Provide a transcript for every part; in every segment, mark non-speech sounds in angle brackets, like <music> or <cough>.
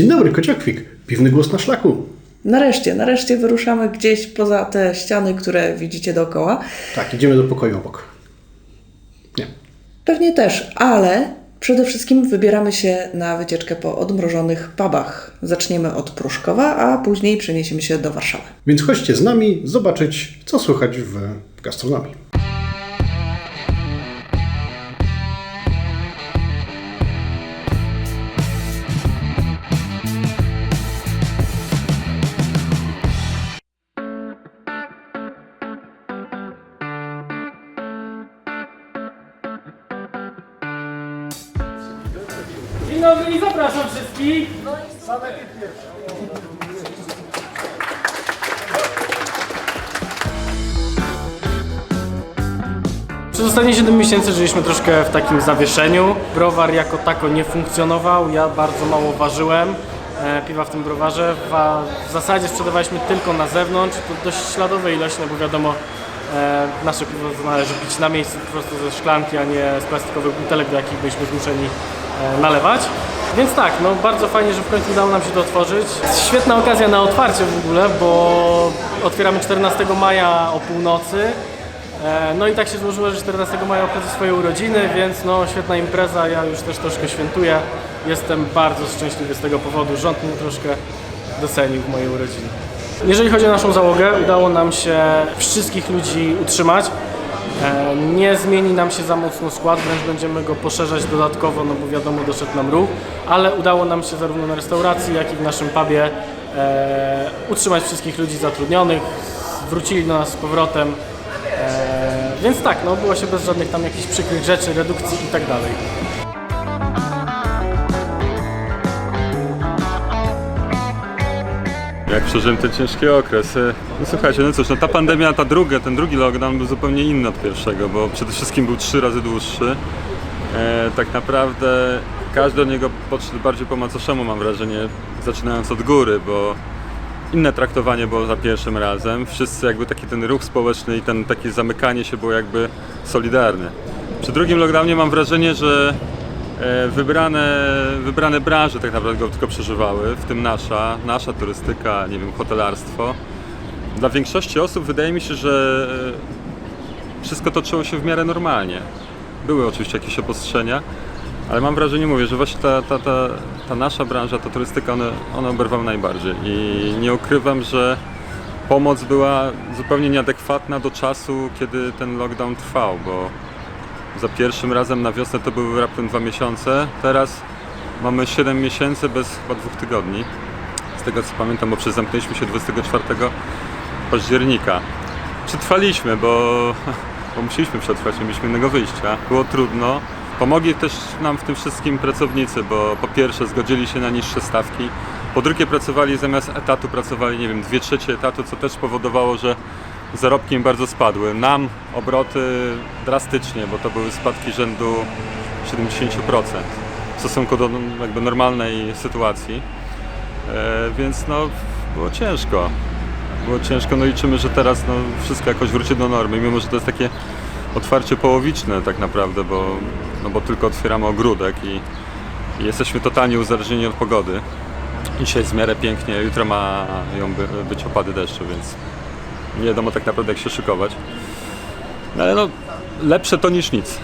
Dzień dobry, Kociokwik. Piwny głos na szlaku. Nareszcie, nareszcie wyruszamy gdzieś poza te ściany, które widzicie dookoła. Tak, idziemy do pokoju obok. Nie. Pewnie też, ale przede wszystkim wybieramy się na wycieczkę po odmrożonych pubach. Zaczniemy od Pruszkowa, a później przeniesiemy się do Warszawy. Więc chodźcie z nami zobaczyć, co słychać w gastronomii. Dzień dobry i zapraszam wszystkich. Przez ostatnie 7 miesięcy żyliśmy troszkę w takim zawieszeniu. Browar jako tako nie funkcjonował, ja bardzo mało ważyłem e, piwa w tym browarze. Wa- W zasadzie sprzedawaliśmy tylko na zewnątrz, to dość śladowe ilości, no bo wiadomo, nasze piwo należy pić na miejscu po prostu ze szklanki, a nie z plastikowych butelek, do jakich byliśmy zmuszeni e, nalewać. Więc tak, no bardzo fajnie, że w końcu udało nam się to otworzyć. Świetna okazja na otwarcie w ogóle, bo otwieramy 14 maja o północy. E, No i tak się złożyło, że 14 maja obchodzę swoje urodziny, więc no świetna impreza, ja już też troszkę świętuję. Jestem bardzo szczęśliwy z tego powodu, rząd mnie troszkę docenił w mojej urodziny. Jeżeli chodzi o naszą załogę, udało nam się wszystkich ludzi utrzymać. E, Nie zmieni nam się za mocno skład, wręcz będziemy go poszerzać dodatkowo, no bo wiadomo, doszedł nam ruch, ale udało nam się zarówno na restauracji, jak i w naszym pubie e, utrzymać wszystkich ludzi zatrudnionych, wrócili do nas z powrotem, e, więc tak, no było się bez żadnych tam jakichś przykrych rzeczy, redukcji i tak dalej. Jak przeżyłem ten ciężki okres? E, No słuchajcie, no cóż, no ta pandemia, ta druga, ten drugi lockdown był zupełnie inny od pierwszego, bo przede wszystkim był trzy razy dłuższy. E, tak naprawdę każdy do niego podszedł bardziej po macoszemu, mam wrażenie, zaczynając od góry, bo inne traktowanie było za pierwszym razem. Wszyscy jakby taki ten ruch społeczny i ten takie zamykanie się było jakby solidarne. Przy drugim lockdownie mam wrażenie, że wybrane, wybrane branże tak naprawdę go tylko przeżywały, w tym nasza, nasza turystyka, nie wiem, hotelarstwo. Dla większości osób wydaje mi się, że e, wszystko toczyło się w miarę normalnie. Były oczywiście jakieś obostrzenia, ale mam wrażenie, mówię, że właśnie ta, ta, ta, ta nasza branża, ta turystyka, one, one oberwały najbardziej. I nie ukrywam, że pomoc była zupełnie nieadekwatna do czasu, kiedy ten lockdown trwał, bo za pierwszym razem na wiosnę to były raptem dwa miesiące. Teraz mamy 7 miesięcy bez chyba dwóch tygodni. Z tego co pamiętam, bo przez zamknęliśmy się 24 października. Przetrwaliśmy, bo, <laughs> bo musieliśmy przetrwać, nie mieliśmy innego wyjścia. Było trudno. Pomogli też nam w tym wszystkim pracownicy, bo po pierwsze zgodzili się na niższe stawki, po drugie pracowali zamiast etatu, pracowali, nie wiem, dwie trzecie etatu, co też powodowało, że zarobki im bardzo spadły. Nam obroty drastycznie, bo to były spadki rzędu 70% w stosunku do jakby normalnej sytuacji. E, więc no, było ciężko. Było ciężko, no liczymy, że teraz no, wszystko jakoś wróci do normy, mimo że to jest takie otwarcie połowiczne tak naprawdę, bo, no, bo tylko otwieramy ogródek i, i jesteśmy totalnie uzależnieni od pogody. Dzisiaj jest w miarę pięknie, jutro mają by, być opady deszczu, więc nie wiadomo tak naprawdę jak się szykować. No, ale no, lepsze to niż nic.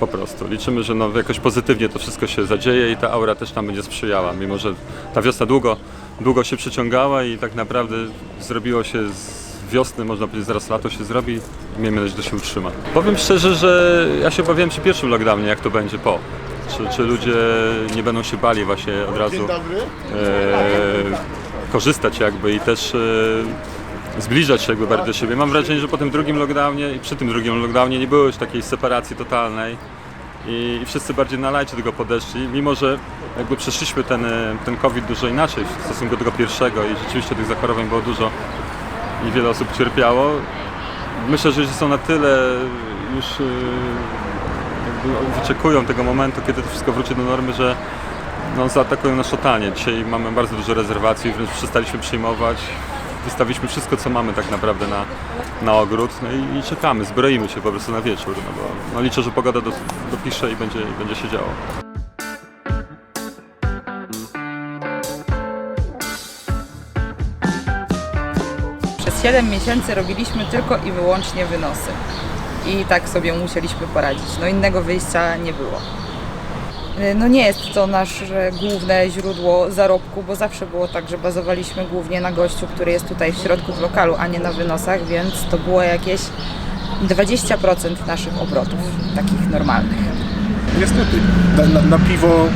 Po prostu. Liczymy, że no, jakoś pozytywnie to wszystko się zadzieje i ta aura też nam będzie sprzyjała, mimo że ta wiosna długo, długo się przeciągała i tak naprawdę zrobiło się z wiosny, można powiedzieć, zaraz lato się zrobi i miejmy nadzieję, że to się utrzyma. Powiem szczerze, że ja się obawiałem przy pierwszym lockdownie, jak to będzie po. Czy, czy ludzie nie będą się bali właśnie od razu e, korzystać jakby i też e, zbliżać się jakby bardziej do siebie. Mam wrażenie, że po tym drugim lockdownie i przy tym drugim lockdownie nie było już takiej separacji totalnej i, wszyscy bardziej na lajcie tego podeszli, mimo że jakby przeszliśmy ten, e, ten COVID dużo inaczej w stosunku do tego pierwszego i rzeczywiście tych zachorowań było dużo i wiele osób cierpiało. Myślę, że są na tyle już e, jakby wyczekują tego momentu, kiedy to wszystko wróci do normy, że no, zaatakują nas totalnie. Dzisiaj mamy bardzo dużo rezerwacji, wręcz przestaliśmy przyjmować wystawiliśmy wszystko, co mamy tak naprawdę na, na ogród no i, i czekamy, zbroimy się po prostu na wieczór, no bo no liczę, że pogoda do, dopisze i będzie, i będzie się działo. Przez 7 miesięcy robiliśmy tylko i wyłącznie wynosy i tak sobie musieliśmy poradzić, no innego wyjścia nie było. Y, No nie jest to nasze główne źródło zarobku, bo zawsze było tak, że bazowaliśmy głównie na gościu, który jest tutaj w środku w lokalu, a nie na wynosach, więc to było jakieś 20% naszych obrotów, takich normalnych. Niestety, na, na, na piwo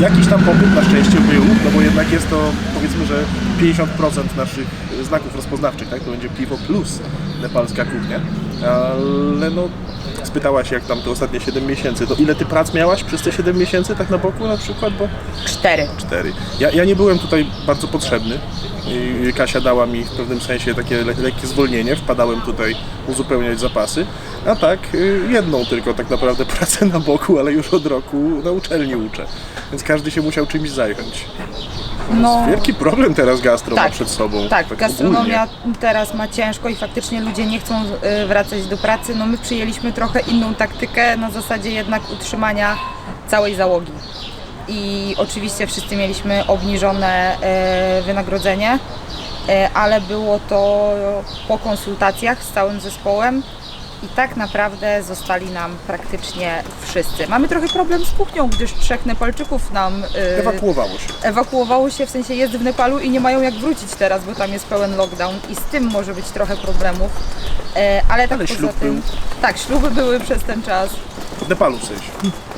jakiś tam popyt na szczęście był, no bo jednak jest to powiedzmy, że 50% naszych znaków rozpoznawczych, tak? To będzie piwo plus nepalska kuchnia. Ale no, spytałaś jak tam te ostatnie 7 miesięcy, to ile ty prac miałaś przez te 7 miesięcy tak na boku na przykład, bo Cztery. cztery. Ja, ja nie byłem tutaj bardzo potrzebny. I Kasia dała mi w pewnym sensie takie le lekkie zwolnienie. Wpadałem tutaj uzupełniać zapasy. A tak, y, jedną tylko tak naprawdę <laughs> pracę na boku, ale już od roku na uczelni uczę. Więc każdy się musiał czymś zająć. No, Wielki problem teraz gastro ma Tak, przed sobą. tak, gastronomia ogólnie. teraz ma ciężko i faktycznie ludzie nie chcą y, wracać do pracy. No my przyjęliśmy trochę inną taktykę na zasadzie jednak utrzymania całej załogi. I oczywiście wszyscy mieliśmy obniżone e, wynagrodzenie, e, ale było to po konsultacjach z całym zespołem i tak naprawdę zostali nam praktycznie wszyscy. Mamy trochę problem z kuchnią, gdyż trzech Nepalczyków nam e, Ewakuowało się. ewakuowało się, w sensie jest w Nepalu i nie mają jak wrócić teraz, bo tam jest pełen lockdown i z tym może być trochę problemów. E, ale tak Ale poza tym. był. Tak, śluby były przez ten czas. W Nepalu w sensie.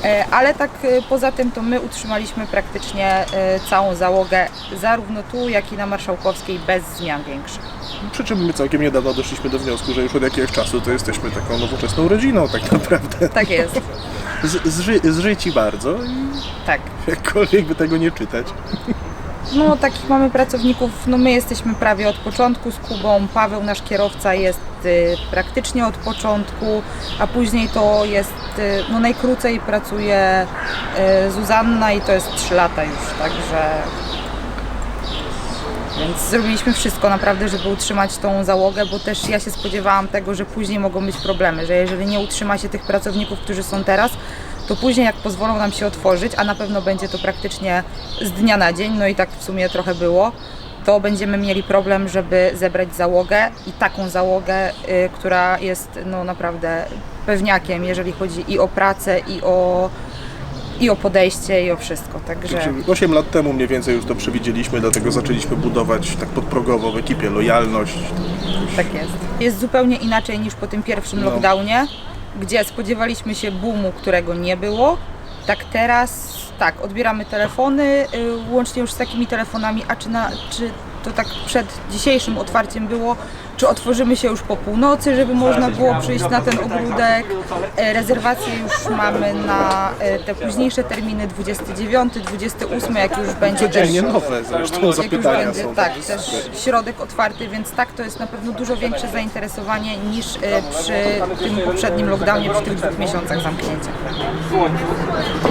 E, ale tak e, poza tym to my utrzymaliśmy praktycznie e, całą załogę zarówno tu, jak i na Marszałkowskiej bez zmian większych. Przy czym my całkiem niedawno doszliśmy do wniosku, że już od jakiegoś czasu to jesteśmy taką nowoczesną rodziną tak naprawdę. Tak jest. Z, zży, zżyci bardzo i Tak. jakkolwiek by tego nie czytać. No takich mamy pracowników, no my jesteśmy prawie od początku z Kubą, Paweł nasz kierowca jest praktycznie od początku, a później to jest, y, no najkrócej pracuje y, Zuzanna i to jest 3 lata już, także. Więc zrobiliśmy wszystko naprawdę, żeby utrzymać tą załogę, bo też ja się spodziewałam tego, że później mogą być problemy, że jeżeli nie utrzyma się tych pracowników, którzy są teraz, to później jak pozwolą nam się otworzyć, a na pewno będzie to praktycznie z dnia na dzień, no i tak w sumie trochę było, to będziemy mieli problem, żeby zebrać załogę i taką załogę, y, która jest no naprawdę pewniakiem, jeżeli chodzi i o pracę, i o, i o podejście, i o wszystko. Także 8 lat temu mniej więcej już to przewidzieliśmy, dlatego zaczęliśmy budować tak podprogowo w ekipie lojalność. tak jest. Jest zupełnie inaczej niż po tym pierwszym No. lockdownie, gdzie spodziewaliśmy się boomu, którego nie było. Tak teraz, tak, odbieramy telefony, y, łącznie już z takimi telefonami, a czy, na, czy to tak przed dzisiejszym otwarciem było, czy otworzymy się już po północy, żeby można było przyjść na ten ogródek. E, Rezerwacje już mamy na e, te późniejsze terminy 29, 28, jak już będzie też nowe zresztą zapytania będzie, są. tak, też środek otwarty, więc tak, to jest na pewno dużo większe zainteresowanie niż e, przy tym poprzednim lockdownie, przy tych dwóch miesiącach zamknięcia.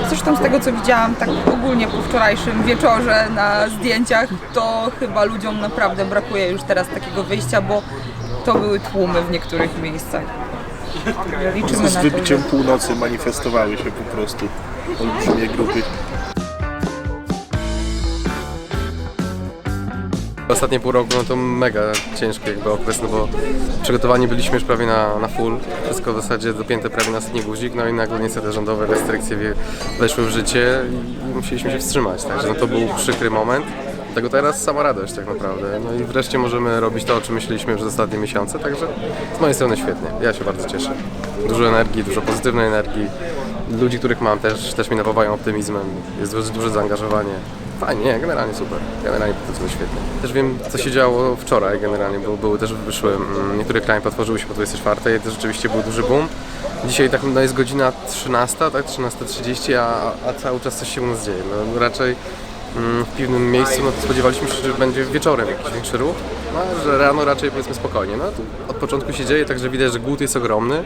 Zresztą z tego co widziałam, tak ogólnie po wczorajszym wieczorze na zdjęciach, to chyba ludziom naprawdę brakuje już teraz takiego wyjścia, bo to były tłumy w niektórych miejscach. Liczymy Z na to, że... wybiciem północy manifestowały się po prostu olbrzymie grupy. Ostatnie pół roku no to mega ciężki jakby okres, no bo przygotowani byliśmy już prawie na, na full, wszystko w zasadzie dopięte prawie na ostatni guzik, no i nagle niestety rządowe restrykcje wie- weszły w życie i musieliśmy się wstrzymać, także no to był przykry moment. Tego teraz sama radość tak naprawdę. No i wreszcie możemy robić to, o czym myśleliśmy przez ostatnie miesiące, także z mojej strony świetnie. Ja się bardzo cieszę. Dużo energii, dużo pozytywnej energii. Ludzi, których mam też, też mnie napawają optymizmem. Jest duże, duże zaangażowanie. Fajnie, nie, generalnie super. Generalnie jest świetnie. Też wiem, co się działo wczoraj generalnie, bo były też wyszły, mm, niektóre knajpy otworzyły się po 24 i to rzeczywiście był duży boom. Dzisiaj tak no jest godzina 13, tak, 13.30, a, a cały czas coś się u nas dzieje. No, raczej w piwnym miejscu no, to spodziewaliśmy się, że będzie wieczorem jakiś większy ruch, no, a że rano raczej powiedzmy spokojnie. No, od początku się dzieje, także widać, że głód jest ogromny.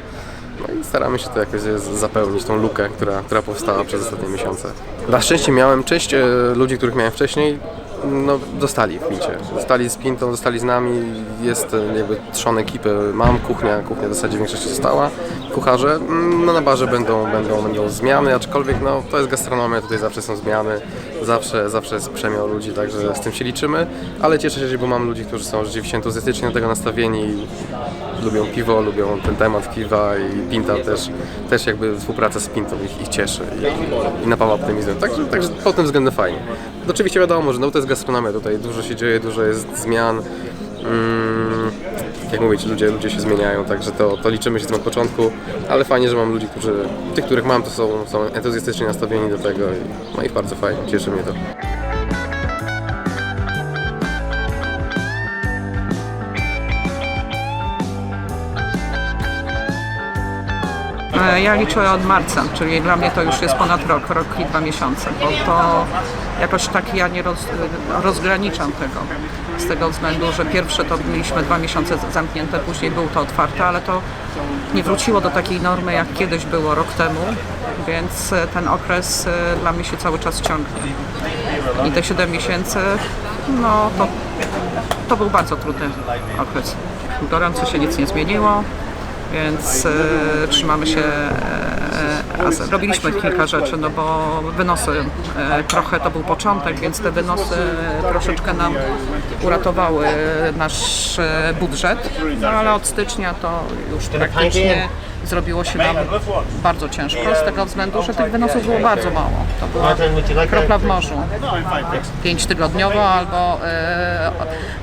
No i staramy się to jakoś zapełnić, tą lukę, która, która powstała przez ostatnie miesiące. Na szczęście miałem część e, ludzi, których miałem wcześniej, no, dostali w Pincie. Zostali z Pintą, zostali z nami, jest e, jakby trzon ekipy, mam kuchnia, kuchnia w zasadzie większość została. Kucharze, mm, no na barze będą, będą, będą zmiany, aczkolwiek no, to jest gastronomia, tutaj zawsze są zmiany. zawsze, zawsze jest przemiał ludzi, także z tym się liczymy, ale cieszę się, bo mam ludzi, którzy są rzeczywiście entuzjastycznie do tego nastawieni i lubią piwo, lubią ten temat piwa i Pinta też, też jakby współpraca z Pintą ich, ich cieszy i, i napawa optymizmem, także, także pod tym względem fajnie. Oczywiście wiadomo, że no to jest gastronomia, tutaj dużo się dzieje, dużo jest zmian, Mm, jak mówić, ludzie, ludzie się zmieniają, także to, to liczymy się z od początku, ale fajnie, że mam ludzi, którzy, tych, których mam, to są, są entuzjastycznie nastawieni do tego i, no i bardzo fajnie, cieszy mnie to. Ja liczę od marca, czyli dla mnie to już jest ponad rok, rok i dwa miesiące, bo to jakoś tak ja nie roz, rozgraniczam tego. Z tego względu, że pierwsze to mieliśmy dwa miesiące zamknięte, później było to otwarte, ale to nie wróciło do takiej normy, jak kiedyś było rok temu, więc e, ten okres e, dla mnie się cały czas ciągnie. I te 7 miesięcy, no to, to był bardzo trudny okres. Gorąco się nic nie zmieniło, więc e, trzymamy się e, razem. Robiliśmy kilka rzeczy, no bo wynosy e, trochę to był początek, więc te wynosy troszeczkę nam uratowały nasz e, budżet, no ale od stycznia to już praktycznie zrobiło się nam bardzo ciężko z tego względu, że tych wynosów było bardzo mało. To była kropla w morzu. Pięć tygodniowo albo e,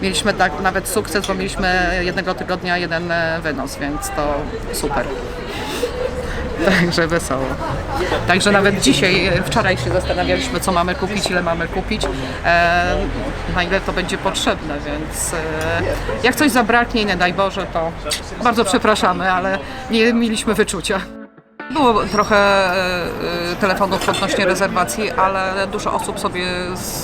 mieliśmy tak nawet sukces, bo mieliśmy jednego tygodnia jeden e, wynos, więc to super. Także wesoło. Także nawet dzisiaj, e, wczoraj się zastanawialiśmy, co mamy kupić, ile mamy kupić, e, na ile to będzie potrzebne, więc e, jak coś zabraknie, nie daj Boże, to bardzo przepraszamy, ale nie mieliśmy wyczucia. Było trochę e, e, telefonów odnośnie rezerwacji, ale dużo osób sobie z,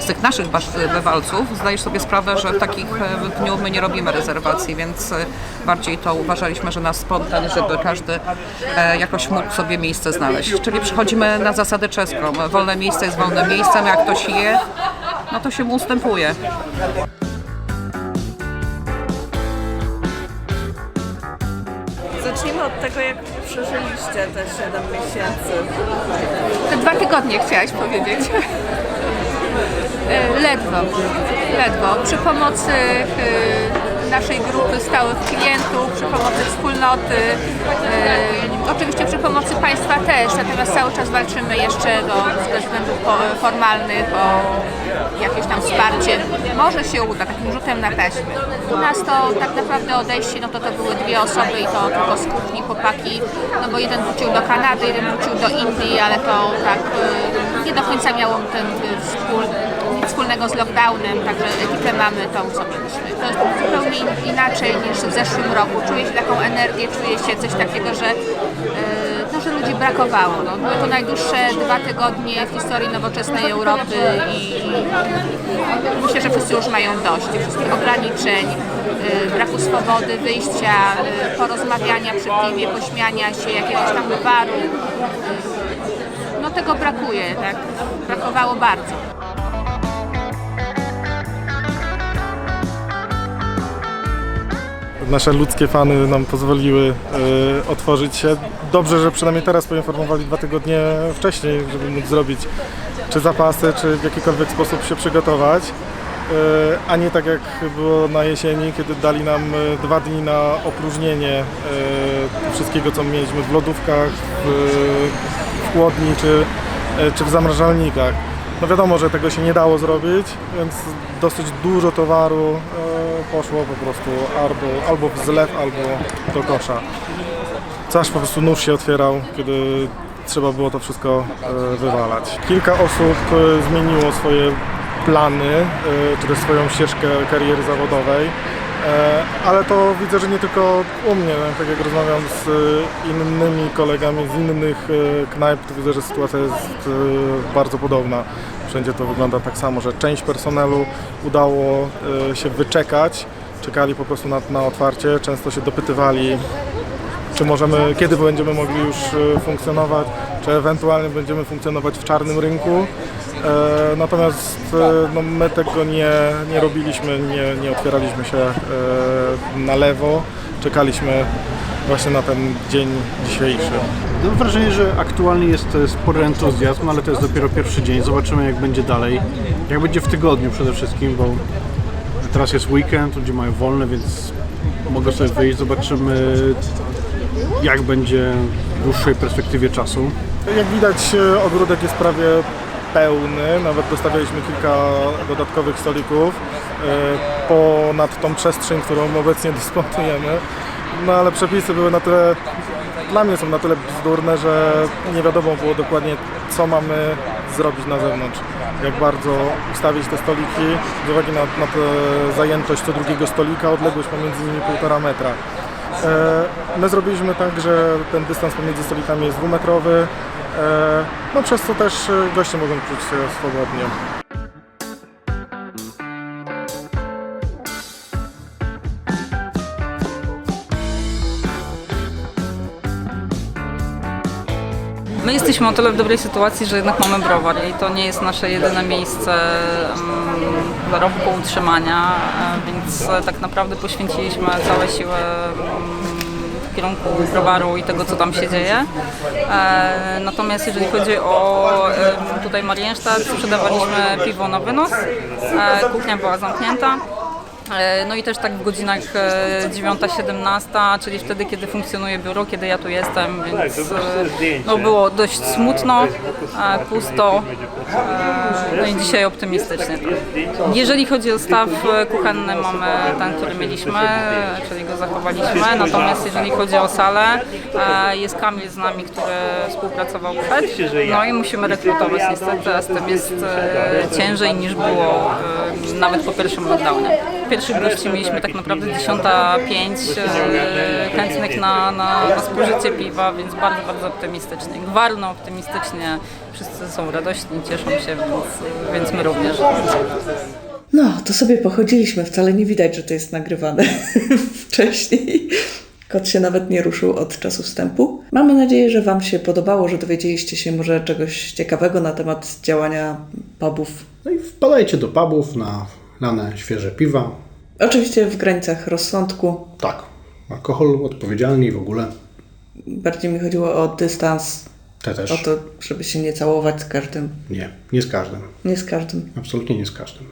z tych naszych bywalców zdaje sobie sprawę, że w takich e, dniu my nie robimy rezerwacji, więc e, bardziej to uważaliśmy, że nas spontan, żeby każdy e, jakoś mógł sobie miejsce znaleźć. Czyli przychodzimy na zasadę czeską. Wolne miejsce jest wolnym miejscem, jak ktoś je, no to się mu ustępuje. Zacznijmy od tego, jak przeżyliście te 7 miesięcy. Te dwa tygodnie chciałaś powiedzieć. E, Ledwo, ledwo. Przy pomocy e, naszej grupy stałych klientów, przy pomocy wspólnoty, e, oczywiście przy pomocy państwa też, natomiast cały czas walczymy jeszcze no, ze względów formalnych o jakieś tam wsparcie. Może się uda, takim rzutem na taśmę. U nas to tak naprawdę odejście, no to to były dwie osoby i to tylko z kuchni chłopaki, no bo jeden wrócił do Kanady, jeden wrócił do Indii, ale to tak e, nie do końca miało ten e, wspól, nic wspólnego z lockdownem, także ekipę mamy tą, co mieliśmy. To jest zupełnie in- inaczej niż w zeszłym roku. Czuję się taką energię, czuję się coś takiego, że, że ludzi brakowało. No, były to najdłuższe dwa tygodnie w historii nowoczesnej Europy i myślę, że wszyscy już mają dość wszystkich ograniczeń, e, braku swobody, wyjścia, e, porozmawiania przy piwie, pośmiania się, jakiegoś tam gwaru. E, No tego brakuje, tak? Brakowało bardzo. Nasze ludzkie fany nam pozwoliły e, otworzyć się. Dobrze, że przynajmniej teraz poinformowali dwa tygodnie wcześniej, żeby móc zrobić czy zapasy, czy w jakikolwiek sposób się przygotować. E, a nie tak jak było na jesieni, kiedy dali nam e, dwa dni na opróżnienie wszystkiego, co mieliśmy w lodówkach, w, chłodni czy, czy w zamrażalnikach. No wiadomo, że tego się nie dało zrobić, więc dosyć dużo towaru poszło po prostu albo, albo w zlew, albo do kosza. Co aż po prostu nóż się otwierał, kiedy trzeba było to wszystko e, wywalać. Kilka osób e, zmieniło swoje plany, e, czy też swoją ścieżkę kariery zawodowej. Ale to widzę, że nie tylko u mnie, tak jak rozmawiam z innymi kolegami z innych knajp, to widzę, że sytuacja jest bardzo podobna. Wszędzie to wygląda tak samo, że część personelu udało e, się wyczekać, czekali po prostu na, na otwarcie, często się dopytywali, czy możemy, kiedy będziemy mogli już e, funkcjonować, czy ewentualnie będziemy funkcjonować w czarnym rynku. E, natomiast e, no, my tego nie, nie robiliśmy, nie, nie otwieraliśmy się e, na lewo, czekaliśmy właśnie na ten dzień dzisiejszy. Mam wrażenie, że aktualnie jest e, spory entuzjazm, ale to jest dopiero pierwszy dzień. Zobaczymy jak będzie dalej. Jak będzie w tygodniu przede wszystkim, bo teraz jest weekend, ludzie mają wolne, więc mogę sobie wyjść. Zobaczymy jak będzie w dłuższej perspektywie czasu. Jak widać e, ogródek jest prawie pełny, nawet dostawiliśmy kilka dodatkowych stolików e, ponad tą przestrzeń, którą obecnie <laughs> dysponujemy. No ale przepisy były na tyle, dla mnie są na tyle bzdurne, że nie wiadomo było dokładnie co mamy zrobić na zewnątrz. Jak bardzo ustawić te stoliki, z uwagi na, na zajętość co drugiego stolika, odległość pomiędzy nimi półtora metra. E, My zrobiliśmy tak, że ten dystans pomiędzy stolikami jest dwumetrowy, e, no przez co też e, goście mogą czuć się swobodnie. My jesteśmy o tyle w dobrej sytuacji, że jednak mamy browar i to nie jest nasze jedyne miejsce mm, zarobku, utrzymania, e, więc e, tak naprawdę poświęciliśmy całe siły mm, w kierunku browaru i tego, co tam się dzieje. E, Natomiast jeżeli chodzi o tutaj Marienstadt, sprzedawaliśmy piwo na wynos, kuchnia była zamknięta. E, No i też tak w godzinach e, 9-17, czyli wtedy, kiedy funkcjonuje biuro, kiedy ja tu jestem, więc e, no było dość smutno, e, pusto, e, no i dzisiaj optymistycznie. Jeżeli chodzi o staw e, kuchenny, mamy ten, który mieliśmy, e, czyli go zachowaliśmy, natomiast jeżeli chodzi o salę, e, jest Kamil z nami, który współpracował przed, no i musimy rekrutować niestety, a z tym jest e, ciężej niż było e, nawet po pierwszym lockdownie pierwszych gości mieliśmy tak naprawdę 10.05 e, chętnych na, na, na spożycie piwa, więc bardzo, bardzo optymistycznie. Gwarno optymistycznie, wszyscy są radośni, cieszą się, więc, więc my również. No, to sobie pochodziliśmy. Wcale nie widać, że to jest nagrywane <laughs> wcześniej. Kot się nawet nie ruszył od czasu wstępu. Mamy nadzieję, że Wam się podobało, że dowiedzieliście się może czegoś ciekawego na temat działania pubów. No i wpadajcie do pubów na lane świeże piwa. Oczywiście w granicach rozsądku. Tak, alkohol odpowiedzialny i w ogóle. Bardziej mi chodziło o dystans, Te też. o to, żeby się nie całować z każdym. Nie, nie z każdym. Nie z każdym. Absolutnie nie z każdym.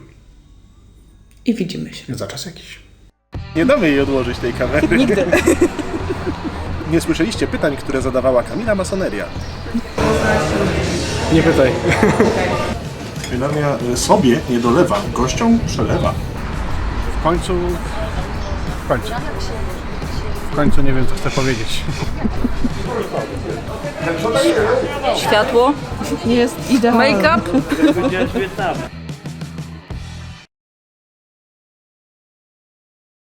I widzimy się. Za czas jakiś. Nie damy jej odłożyć tej kamery. Nigdy. <laughs> Nie słyszeliście pytań, które zadawała Kamila Masoneria. Nie pytaj. Kamila sobie nie dolewa, gościom przelewa. W końcu... W końcu. W końcu nie wiem, co chcę powiedzieć. Światło, Jest idealnie. make-up, <laughs>